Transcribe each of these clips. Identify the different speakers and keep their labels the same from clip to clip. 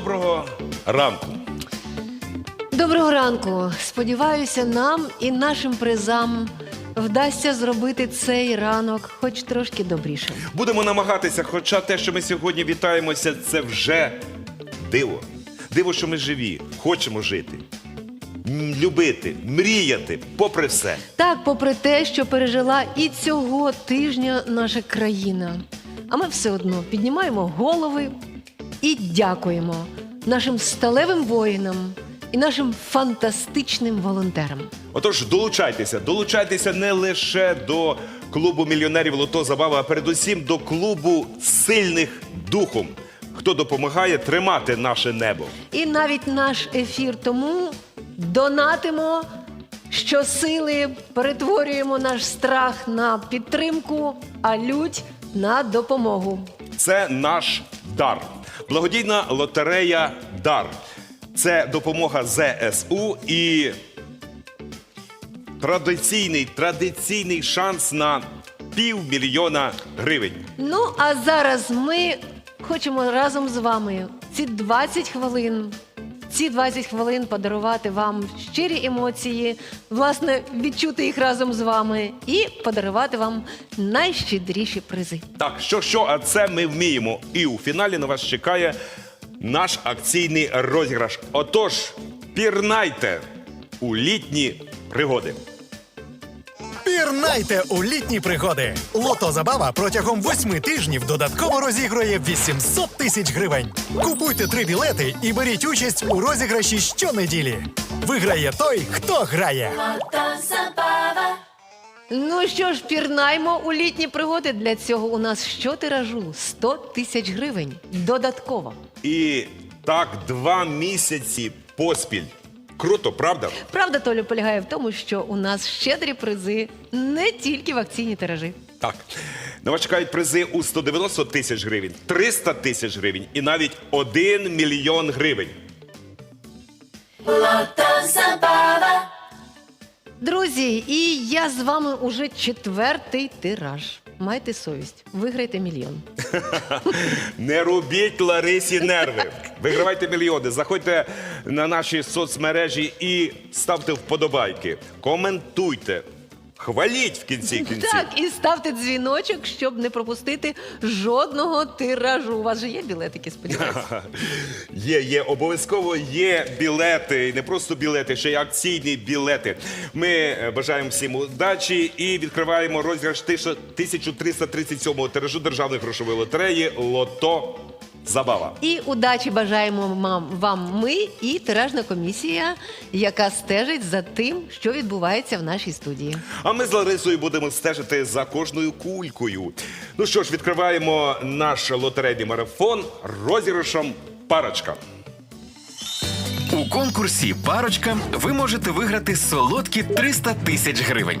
Speaker 1: доброго ранку.
Speaker 2: Доброго ранку. Сподіваюся, нам і нашим призам вдасться зробити цей ранок хоч трошки добрішим.
Speaker 1: Будемо намагатися, хоча те, що ми сьогодні вітаємося, це вже диво. Диво, що ми живі, хочемо жити, любити, мріяти, попри все.
Speaker 2: Так, попри те, що пережила і цього тижня наша країна. А ми все одно піднімаємо голови і дякуємо нашим сталевим воїнам і нашим фантастичним волонтерам.
Speaker 1: Отож, долучайтеся, долучайтеся не лише до клубу мільйонерів Лото Забава, а передусім до клубу сильних духом, хто допомагає тримати наше небо.
Speaker 2: І навіть наш ефір тому донатимо щосили, перетворюємо наш страх на підтримку, а лють на допомогу.
Speaker 1: Це наш дар. Благодійна лотерея Дар. Це допомога ЗСУ і традиційний, традиційний шанс на півмільйона гривень.
Speaker 2: Ну а зараз ми хочемо разом з вами ці 20 хвилин. Ці 20 хвилин подарувати вам щирі емоції, власне, відчути їх разом з вами і подарувати вам найщедріші призи.
Speaker 1: Так, що що, а це ми вміємо. І у фіналі на вас чекає наш акційний розіграш. Отож, пірнайте у літні пригоди.
Speaker 3: Пірнайте у літні пригоди. Лото Забава протягом восьми тижнів додатково розігрує 800 тисяч гривень. Купуйте три білети і беріть участь у розіграші щонеділі. Виграє той, хто грає.
Speaker 2: Ну що ж, пірнаймо у літні пригоди. Для цього у нас що тиражу? 100 тисяч гривень додатково.
Speaker 1: І так два місяці поспіль. Круто, правда?
Speaker 2: Правда, Толю, полягає в тому, що у нас щедрі призи не тільки в акційні тиражі.
Speaker 1: Так. На вас чекають призи у 190 тисяч гривень, 300 тисяч гривень і навіть 1 мільйон гривень.
Speaker 2: Друзі, і я з вами уже четвертий тираж. Майте совість, виграйте мільйон.
Speaker 1: Не робіть Ларисі нерви. Вигравайте мільйони. Заходьте на наші соцмережі і ставте вподобайки. Коментуйте. Хваліть в кінці кінців.
Speaker 2: Так, і ставте дзвіночок, щоб не пропустити жодного тиражу. У вас же є білетики, сподіваюся.
Speaker 1: Є, є, обов'язково є білети. І не просто білети, ще й акційні білети. Ми е, бажаємо всім удачі і відкриваємо розіграш 1337-го тиражу державної грошової лотереї Лото Забава.
Speaker 2: І удачі бажаємо вам, вам ми і тиражна комісія, яка стежить за тим, що відбувається в нашій студії.
Speaker 1: А ми з Ларисою будемо стежити за кожною кулькою. Ну що ж, відкриваємо наш лотерейний марафон розіграшем парочка.
Speaker 4: У конкурсі Парочка ви можете виграти солодкі 300 тисяч гривень.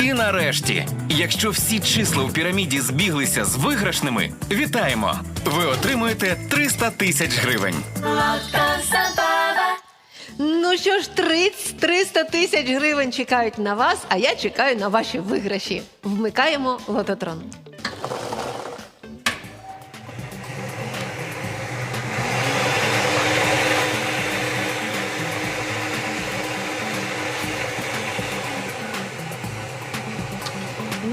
Speaker 4: І нарешті, якщо всі числа у піраміді збіглися з виграшними, вітаємо! Ви отримуєте 300 тисяч гривень.
Speaker 2: Ну що ж, 30, 300 тисяч гривень чекають на вас, а я чекаю на ваші виграші. Вмикаємо лототрон.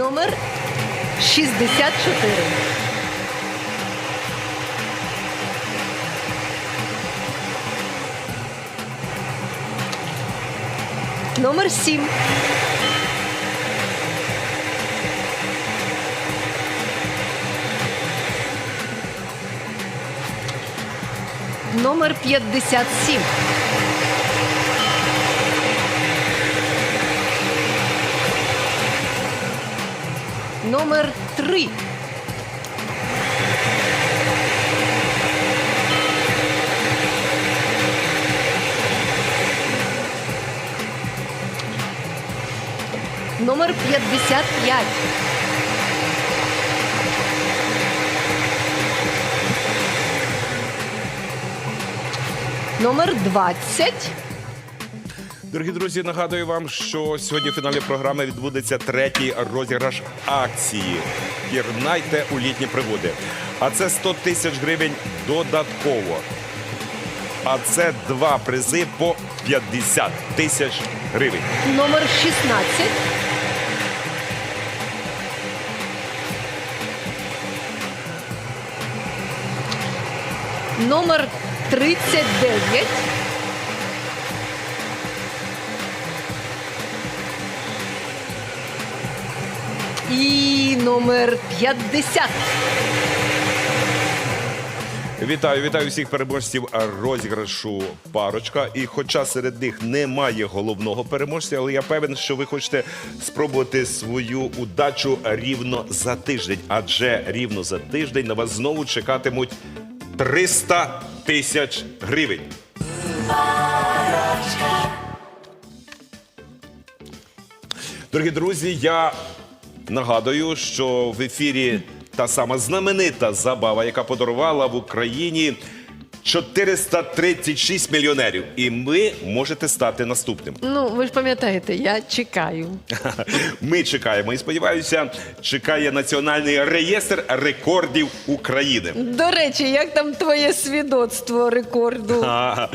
Speaker 2: Номер 64. Номер 7. Номер 57. Номер 3. Номер 55. Номер 20.
Speaker 1: Дорогі друзі, нагадую вам, що сьогодні в фіналі програми відбудеться третій розіграш акції Пірнайте у літні пригоди. А це 100 тисяч гривень додатково. А це два призи по 50 тисяч гривень.
Speaker 2: Номер 16. Номер 39. І номер 50.
Speaker 1: Вітаю, вітаю всіх переможців розіграшу парочка. І хоча серед них немає головного переможця, але я певен, що ви хочете спробувати свою удачу рівно за тиждень. Адже рівно за тиждень на вас знову чекатимуть 300 тисяч гривень. Дорогі друзі, я нагадую, що в ефірі та сама знаменита забава, яка подарувала в Україні 436 мільйонерів. І ми можете стати наступним.
Speaker 2: Ну, ви ж пам'ятаєте, я чекаю.
Speaker 1: Ми чекаємо і сподіваюся, чекає національний реєстр рекордів України.
Speaker 2: До речі, як там твоє свідоцтво рекорду?
Speaker 1: А,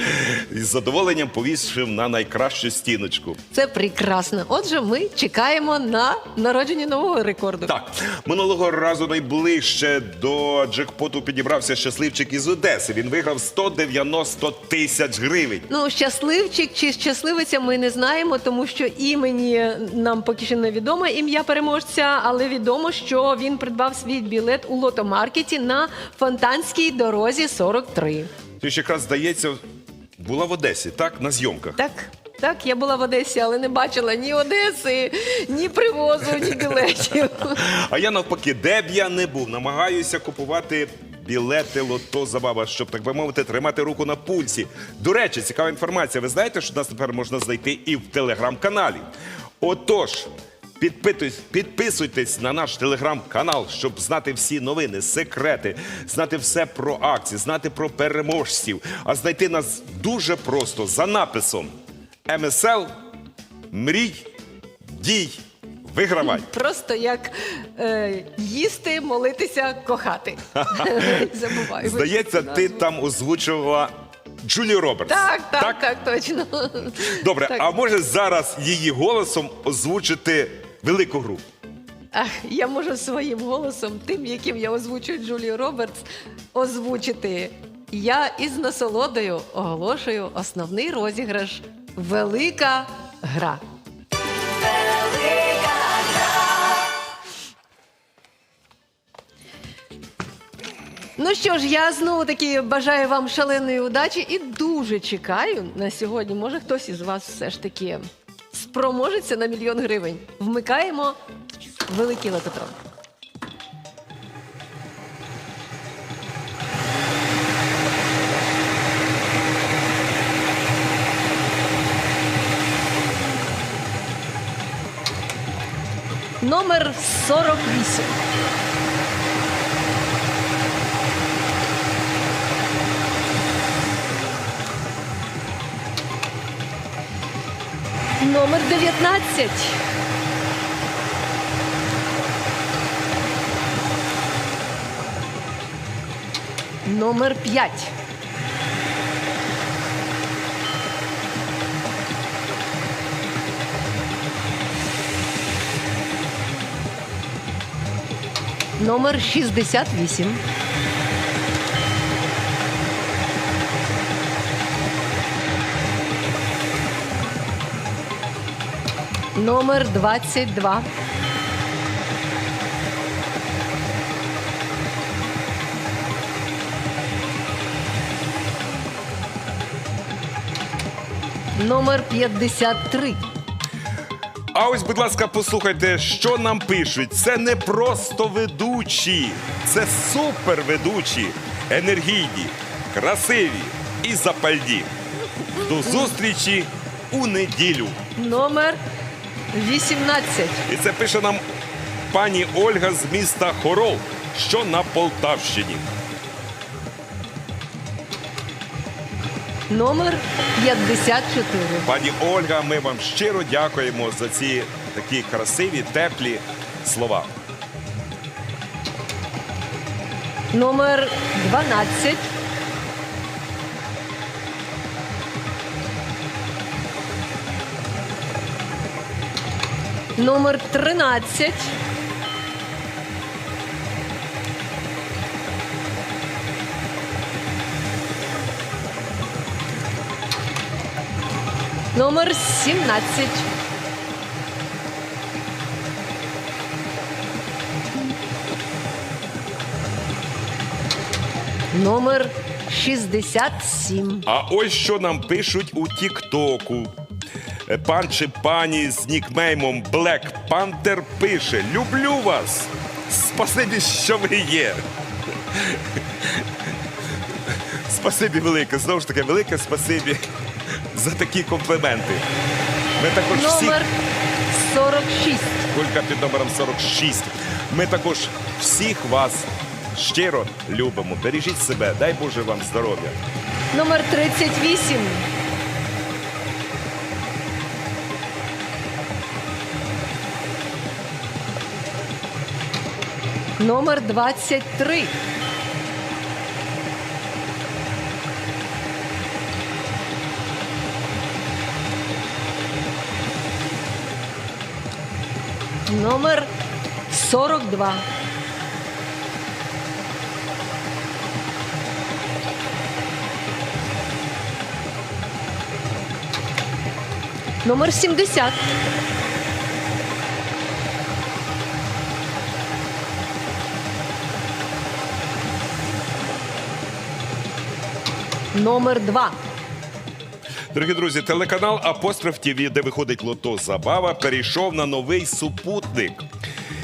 Speaker 1: Із задоволенням повісив на найкращу стіночку.
Speaker 2: Це прекрасно. Отже, ми чекаємо на народження нового рекорду.
Speaker 1: Так, минулого разу найближче до джекпоту підібрався щасливчик із Одеси. Він виграв 190 тисяч гривень.
Speaker 2: Ну, щасливчик чи щасливиця ми не знаємо, тому що імені нам поки що не відомо ім'я переможця, але відомо, що він придбав свій білет у лотомаркеті на Фонтанській дорозі 43.
Speaker 1: Ти ж якраз здається, була в Одесі, так? На зйомках.
Speaker 2: Так, так, я була в Одесі, але не бачила ні Одеси, ні привозу, ні білетів.
Speaker 1: А я навпаки, де б я не був, намагаюся купувати білети лото забава, щоб так би мовити, тримати руку на пульсі. До речі, цікава інформація. Ви знаєте, що нас тепер можна знайти і в телеграм-каналі. Отож. Підписуйтесь на наш телеграм-канал, щоб знати всі новини, секрети, знати все про акції, знати про переможців. А знайти нас дуже просто за написом МСЛ Мрій, дій, вигравай.
Speaker 2: Просто як е, їсти, молитися, кохати. Забуваю.
Speaker 1: Здається, ти
Speaker 2: назву.
Speaker 1: там озвучувала Джулі Робертс.
Speaker 2: Так, так, так, точно.
Speaker 1: Добре,
Speaker 2: Так.
Speaker 1: а може зараз її голосом озвучити велику гру?
Speaker 2: Ах, я можу своїм голосом, тим, яким я озвучую Джулію Робертс, озвучити. Я із насолодою оголошую основний розіграш Велика гра. Ну що ж, я знову таки бажаю вам шаленої удачі і дуже чекаю на сьогодні. Може, хтось із вас все ж таки спроможеться на мільйон гривень. Вмикаємо великий лототрон. Номер 48. Номер 19. Номер 5. Номер 68. Номер 22. Номер 53.
Speaker 1: А ось, будь ласка, послухайте, що нам пишуть. Це не просто ведучі, це суперведучі, енергійні, красиві і запальні. До зустрічі у неділю.
Speaker 2: Номер 18.
Speaker 1: І це пише нам пані Ольга з міста Хорол, що на Полтавщині.
Speaker 2: Номер 54.
Speaker 1: Пані Ольга, ми вам щиро дякуємо за ці такі красиві, теплі слова.
Speaker 2: Номер 12. Номер 13. Номер 17. Номер 67.
Speaker 1: А ось що нам пишуть у Тіктоку. Е, Пан чи пані з нікнеймом Black Panther пише: Люблю вас! Спасибі, що ви є. Спасибі велике. Знову ж таки, велике спасибі за такі компліменти. Ми також всіх
Speaker 2: Номер 46.
Speaker 1: Кулька під номером 46. Ми також всіх вас щиро любимо. Бережіть себе, дай Боже вам здоров'я.
Speaker 2: Номер 38. Номер 23. Номер 42. Номер 70. Номер 2.
Speaker 1: Дорогі друзі, телеканал Апостроф ТВ, де виходить лото Забава, перейшов на новий супутник.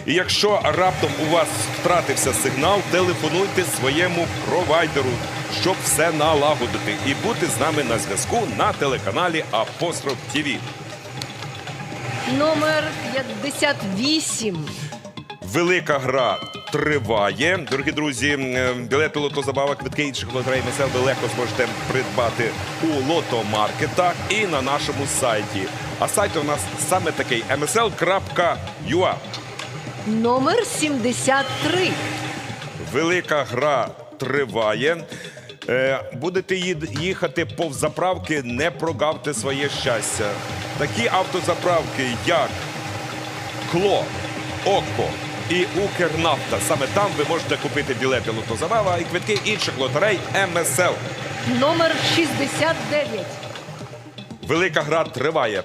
Speaker 1: І якщо раптом у вас втратився сигнал, телефонуйте своєму провайдеру, щоб все налагодити і бути з нами на зв'язку на телеканалі Апостроф ТВ.
Speaker 2: Номер 58.
Speaker 1: Велика гра триває. Дорогі друзі, е, білети лото забава, квитки інших лотерей місцев ви легко зможете придбати у лотомаркетах і на нашому сайті. А сайт у нас саме такий msl.ua.
Speaker 2: Номер 73.
Speaker 1: Велика гра триває. Е, Будете їхати повз заправки, не прогавте своє щастя. Такі автозаправки, як Кло, Око і Укрнафта. Саме там ви можете купити білети Лотозабава і квитки інших лотерей МСЛ.
Speaker 2: Номер 69.
Speaker 1: Велика гра триває.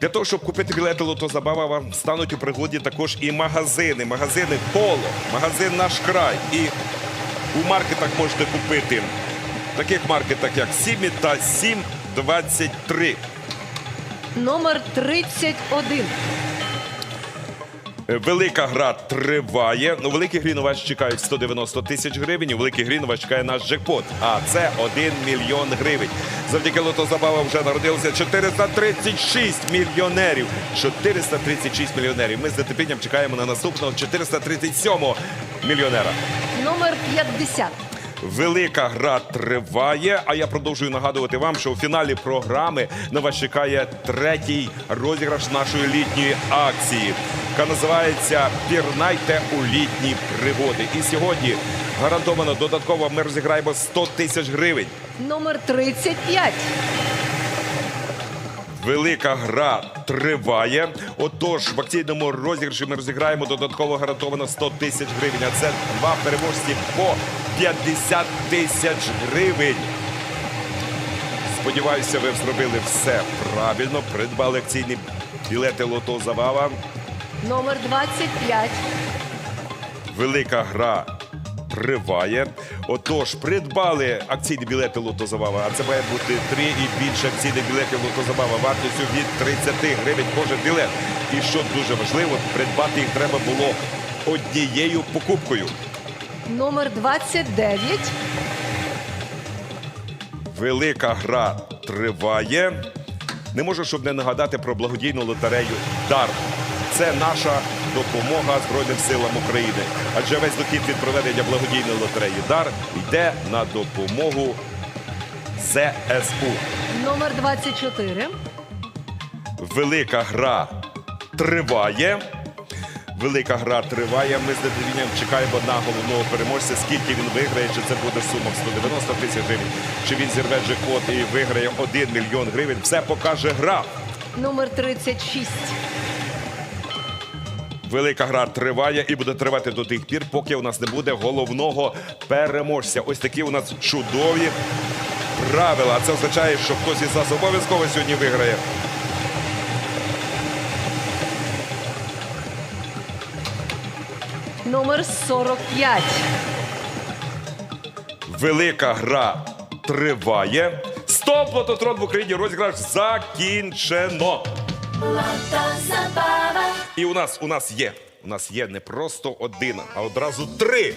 Speaker 1: Для того, щоб купити білети Лотозабава, вам стануть у пригоді також і магазини. Магазини Поло, магазин Наш край. І у маркетах можете купити в таких маркетах, як Сімі та Сім 23.
Speaker 2: Номер 31.
Speaker 1: Велика гра триває. У великій грі на вас чекають 190 тисяч гривень. У великій грі на вас чекає наш джекпот. А це 1 мільйон гривень. Завдяки лотозабава вже народилося 436 мільйонерів. 436 мільйонерів. Ми з нетерпінням чекаємо на наступного 437 мільйонера.
Speaker 2: Номер 50.
Speaker 1: Велика гра триває. А я продовжую нагадувати вам, що у фіналі програми на вас чекає третій розіграш нашої літньої акції, яка називається Пірнайте у літні пригоди. І сьогодні гарантовано додатково ми розіграємо 100 тисяч гривень.
Speaker 2: Номер 35.
Speaker 1: Велика гра триває. Отож, в акційному розіграші ми розіграємо додатково гарантовано 100 тисяч гривень. А це два переможці по 50 тисяч гривень. Сподіваюся, ви зробили все правильно. Придбали акційні білети Лото Забава.
Speaker 2: Номер 25.
Speaker 1: Велика гра триває. Отож, придбали акційні білети Лото Забава, а це має бути три і більше акційних білетів Лото Забава вартістю від 30 гривень кожен білет. І що дуже важливо, придбати їх треба було однією покупкою.
Speaker 2: Номер 29.
Speaker 1: Велика гра триває. Не можу, щоб не нагадати про благодійну лотерею Дар. Це наша допомога Збройним силам України. Адже весь дохід від проведення благодійної лотереї Дар йде на допомогу ЗСУ.
Speaker 2: Номер 24.
Speaker 1: Велика гра триває. Велика гра триває. Ми з нетерпінням чекаємо на головного переможця. Скільки він виграє, чи це буде сума в 190 тисяч гривень, чи він зірве джекпот і виграє 1 мільйон гривень. Все покаже гра.
Speaker 2: Номер 36.
Speaker 1: Велика гра триває і буде тривати до тих пір, поки у нас не буде головного переможця. Ось такі у нас чудові правила. Це означає, що хтось із нас обов'язково сьогодні виграє.
Speaker 2: Номер 45.
Speaker 1: Велика гра триває. Стоп! Лототрон в Україні розіграш закінчено. І у нас у нас є. У нас є не просто один, а одразу три.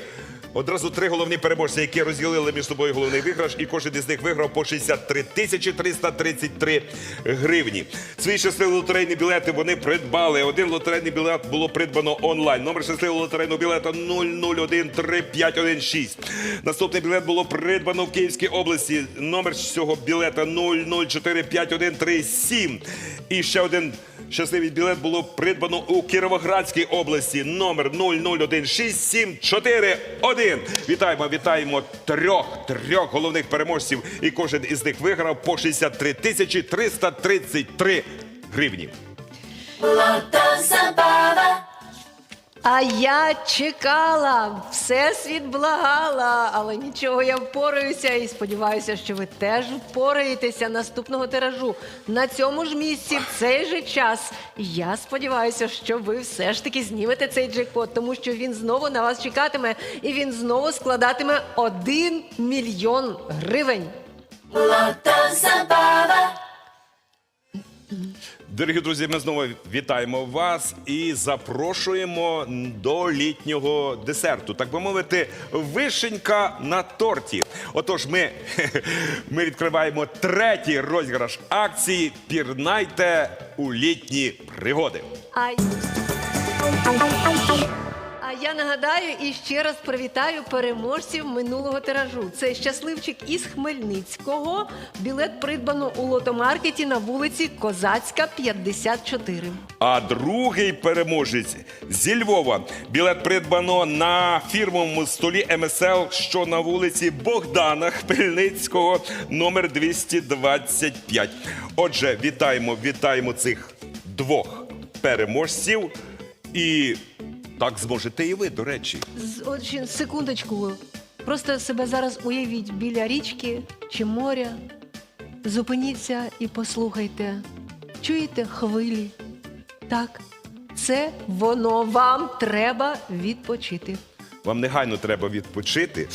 Speaker 1: Одразу три головні переможці, які розділили між собою головний виграш, і кожен із них виграв по 63 тисячі 333 гривні. Свої щасливі лотерейні білети вони придбали. Один лотерейний білет було придбано онлайн. Номер щасливого лотерейного білета 00131516. Наступний білет було придбано в Київській області. Номер цього білета 00451337. І ще один Щасливий білет було придбано у Кіровоградській області. Номер 0016741. Вітаємо, вітаємо трьох трьох головних переможців. І кожен із них виграв по 63 тисячі 333 гривні.
Speaker 2: А я чекала, всесвіт благала, але нічого, я впораюся і сподіваюся, що ви теж впораєтеся наступного тиражу. На цьому ж місці, в цей же час. Я сподіваюся, що ви все ж таки знімете цей джекпот, тому що він знову на вас чекатиме і він знову складатиме 1 мільйон гривень.
Speaker 1: Дорогі друзі, ми знову вітаємо вас і запрошуємо до літнього десерту. Так би мовити, вишенька на торті. Отож, ми, ми відкриваємо третій розіграш акції Пірнайте у літні пригоди.
Speaker 2: Я нагадаю і ще раз привітаю переможців минулого тиражу. Це щасливчик із Хмельницького. Білет придбано у лотомаркеті на вулиці Козацька, 54.
Speaker 1: А другий переможець зі Львова. Білет придбано на фірмовому столі МСЛ, що на вулиці Богдана Хмельницького, номер 225. Отже, вітаємо, вітаємо цих двох переможців. І так зможете і ви, до речі.
Speaker 2: З- От ще секундочку. Просто себе зараз уявіть біля річки чи моря. Зупиніться і послухайте. Чуєте хвилі? Так, це воно вам треба відпочити.
Speaker 1: Вам негайно треба відпочити.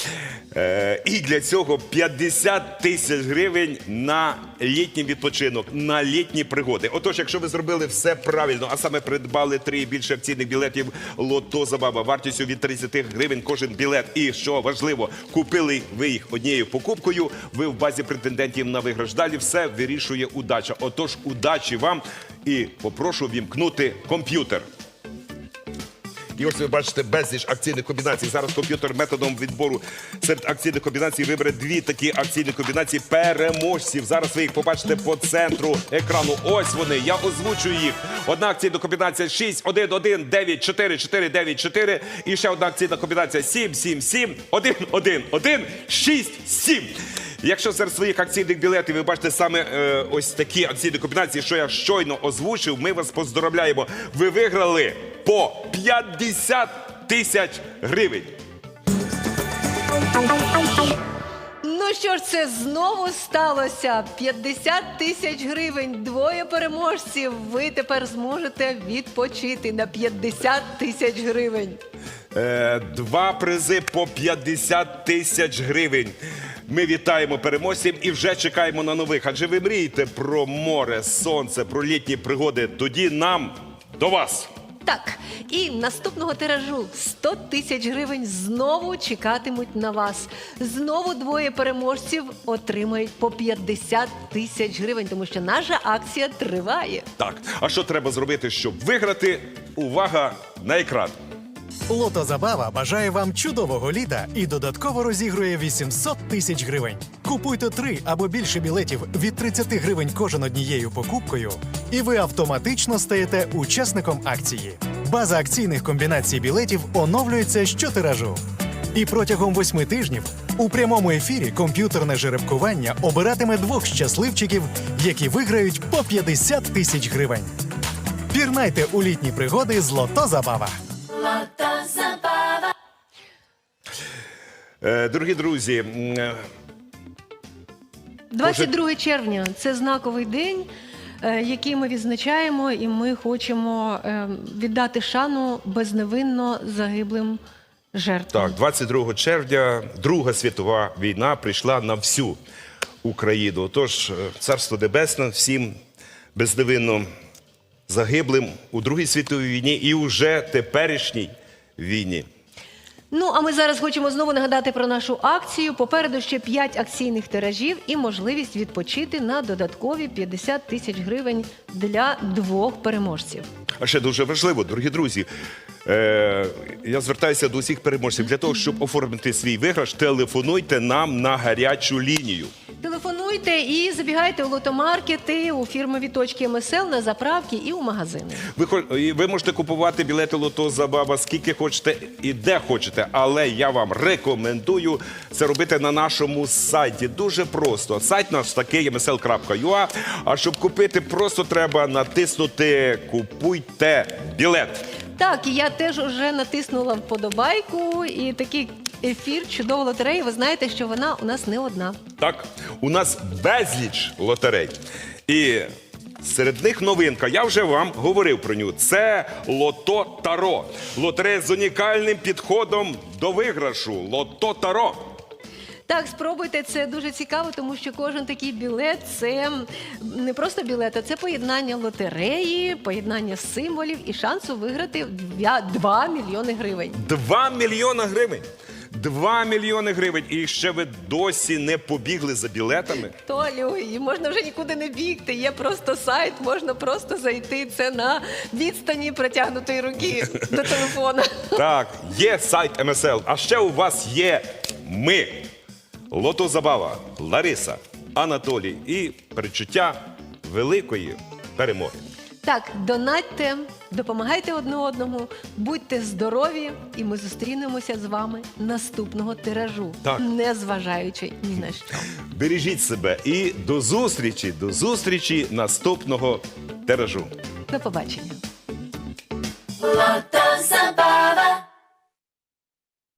Speaker 1: Е, і для цього 50 тисяч гривень на літній відпочинок, на літні пригоди. Отож, якщо ви зробили все правильно, а саме придбали три і більше акційних білетів Лото Забава вартістю від 30 гривень кожен білет. І що важливо, купили ви їх однією покупкою. Ви в базі претендентів на виграш. Далі все вирішує удача. Отож, удачі вам і попрошу вімкнути комп'ютер. І ось ви бачите безліч акційних комбінацій. Зараз комп'ютер методом відбору серед акційних комбінацій вибере дві такі акційні комбінації переможців. Зараз ви їх побачите по центру екрану. Ось вони. Я озвучую їх. Одна акційна комбінація 6, 1, 1, 9, 4, 4, 9, 4. І ще одна акційна комбінація 7, 7, 7, 1, 1, 1, 6, 7. Якщо серед своїх акційних білетів ви бачите саме е, ось такі акційні комбінації, що я щойно озвучив, ми вас поздоровляємо. Ви виграли по 50 тисяч гривень.
Speaker 2: Ну що ж, це знову сталося. 50 тисяч гривень, двоє переможців. Ви тепер зможете відпочити на 50 тисяч гривень.
Speaker 1: Е, Два призи по 50 тисяч гривень. Ми вітаємо переможців і вже чекаємо на нових. Адже ви мрієте про море, сонце, про літні пригоди. Тоді нам до вас.
Speaker 2: Так, і наступного тиражу 100 тисяч гривень знову чекатимуть на вас. Знову двоє переможців отримають по 50 тисяч гривень, тому що наша акція триває.
Speaker 1: Так, а що треба зробити, щоб виграти? Увага на екран.
Speaker 3: Лото Забава бажає вам чудового літа і додатково розігрує 800 тисяч гривень. Купуйте три або більше білетів від 30 гривень кожен однією покупкою, і ви автоматично стаєте учасником акції. База акційних комбінацій білетів оновлюється щотиражу. І протягом восьми тижнів у прямому ефірі комп'ютерне жеребкування обиратиме двох щасливчиків, які виграють по 50 тисяч гривень. Пірнайте у літні пригоди з Лото Забава.
Speaker 1: Е, Дорогі друзі, е,
Speaker 2: 22 червня це знаковий день, е, який ми відзначаємо, і ми хочемо е, віддати шану безневинно загиблим жертвам.
Speaker 1: Так, 22 червня Друга світова війна прийшла на всю Україну. Тож, е, царство небесне всім безневинно загиблим у Другій світовій війні і уже теперішній війні.
Speaker 2: Ну а ми зараз хочемо знову нагадати про нашу акцію. Попереду ще 5 акційних тиражів і можливість відпочити на додаткові 50 тисяч гривень для двох переможців.
Speaker 1: А ще дуже важливо, дорогі друзі. Е, я звертаюся до усіх переможців. Для того, щоб оформити свій виграш, телефонуйте нам на гарячу лінію.
Speaker 2: Телефонуйте і забігайте у лотомаркети, у фірмові точки МСЛ, на заправки і у магазини.
Speaker 1: Ви, хо- і ви можете купувати білети лото забава скільки хочете і де хочете, але я вам рекомендую це робити на нашому сайті. Дуже просто. Сайт наш такий msl.ua, А щоб купити, просто треба натиснути Купуйте білет.
Speaker 2: Так, і я теж вже натиснула вподобайку, і такий ефір чудова лотерея. Ви знаєте, що вона у нас не одна.
Speaker 1: Так, у нас безліч лотерей. І серед них новинка. Я вже вам говорив про нього. Це Лото Таро. Лотерея з унікальним підходом до виграшу. Лото Таро.
Speaker 2: Так, спробуйте, це дуже цікаво, тому що кожен такий білет це не просто білет, а це поєднання лотереї, поєднання символів і шансу виграти 2 мільйони гривень.
Speaker 1: 2 мільйона гривень. 2 мільйони гривень. І ще ви досі не побігли за білетами.
Speaker 2: Толю, і можна вже нікуди не бігти. Є просто сайт, можна просто зайти. Це на відстані протягнутої руки до телефона.
Speaker 1: Так, є сайт МСЛ, а ще у вас є ми. Лото Забава, Лариса, Анатолій і перечуття великої перемоги.
Speaker 2: Так, донатьте, допомагайте одне одному, будьте здорові, і ми зустрінемося з вами наступного тиражу,
Speaker 1: Так.
Speaker 2: не зважаючи ні на що.
Speaker 1: Бережіть себе і до зустрічі, до зустрічі наступного тиражу.
Speaker 2: До побачення.
Speaker 5: Lото Zabava.